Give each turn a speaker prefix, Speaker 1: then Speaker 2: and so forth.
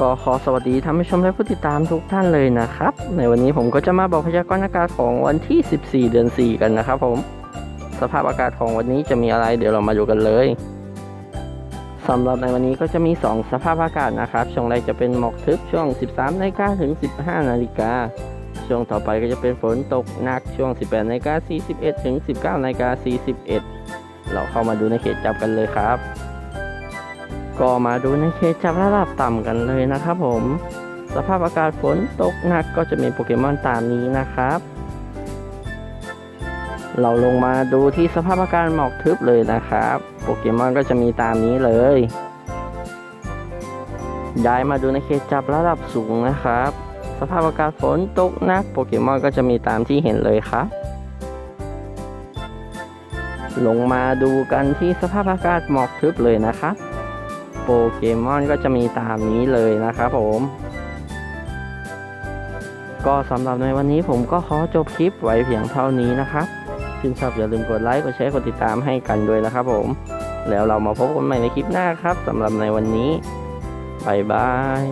Speaker 1: ก็ขอสวัสดีท่านผู้ชมและผู้ติดตามทุกท่านเลยนะครับ ในวันนี้ผมก็จะมาบอกพยากรณ์อากาศของวันที่ 14 เดือน 4 กันนะครับผม สภาพอากาศของวันนี้จะมีอะไรเดี๋ยวเรามาดูกันเลยสำหรับในวันนี้ก็จะมี 2 สภาพอากาศนะครับ ช่วงแรกจะเป็นหมอกทึบช่วง 13นาฬิกาถึง 15นาฬิกาช่วงต่อไปก็จะเป็นฝนตกหนักช่วง 18นาฬิกา41ถึง 19นาฬิกา41 เราเข้ามาดูในเขตจับกันเลยครับ ก็มาดูในเขตจับระดับต่ำกันเลยนะครับผม สภาพอากาศฝนตกหนักก็จะมีโปเกมอนตามนี้นะครับ เราลงมาดูที่สภาพอากาศหมอกทึบเลยนะครับ โปเกมอนก็จะมีตามนี้เลยย้ายมาดูในเขตจับระดับสูงนะครับ สภาพอากาศฝนตกหนักโปเกมอนก็จะมีตามที่เห็นเลยครับลงมาดูกันที่สภาพอากาศหมอกทึบเลยนะครับ โปเกมอนก็จะมีตามนี้เลยนะครับผม ก็สำหรับในวันนี้ผมก็ขอจบคลิปไว้เพียงเท่านี้นะครับชื่นชอบอย่าลืมกดไลค์ กดแชร์ กดติดตามให้กันด้วยนะครับผม แล้วเรามาพบกันใหม่ในคลิปหน้าครับสำหรับในวันนี้บายบาย